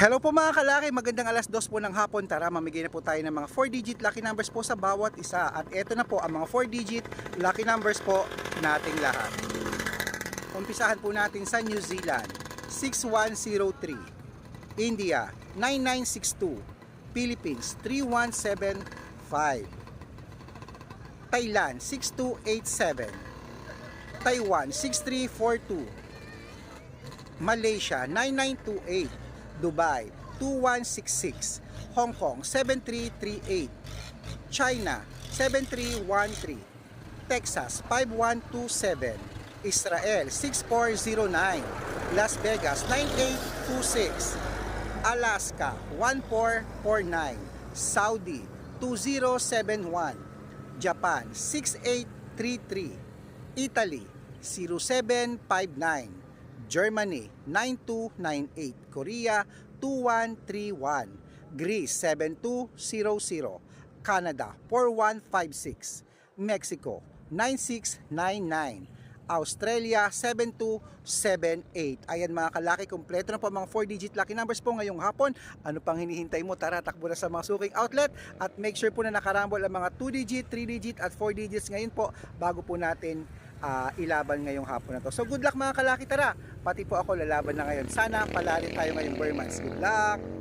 Hello po mga kalaki, magandang alas dos po ng hapon. Tara, mamigay na po tayo ng mga 4-digit lucky numbers po sa bawat isa. At eto na po ang mga 4-digit lucky numbers po nating lahat. Umpisahan po natin sa New Zealand, 6103. India, 9962. Philippines, 3175. Thailand, 6287. Taiwan, 6342. Malaysia 9928, Dubai 2166, Hong Kong 7338, China 7313, Texas 5127, Israel 6409, Las Vegas 9826, Alaska 1449, Saudi 2071, Japan 6833, Italy 0759, Germany 9298, Korea 2131, Greece 7200, Canada 4156, Mexico 9699, Australia 7278. Ayan mga kalaki, kompleto na po mga 4-digit lucky numbers po ngayong hapon. Ano pang hinihintay mo? Tara, takbo na sa mga suking outlet at make sure po na nakarambol ang mga 2-digit, 3-digit at 4 digits ngayon po bago po natin ah, ilaban ngayong hapon na to. So good luck mga kalaki, tara! Pati po ako lalaban na ngayon. Sana palarin tayo ngayong Burmans. Good luck!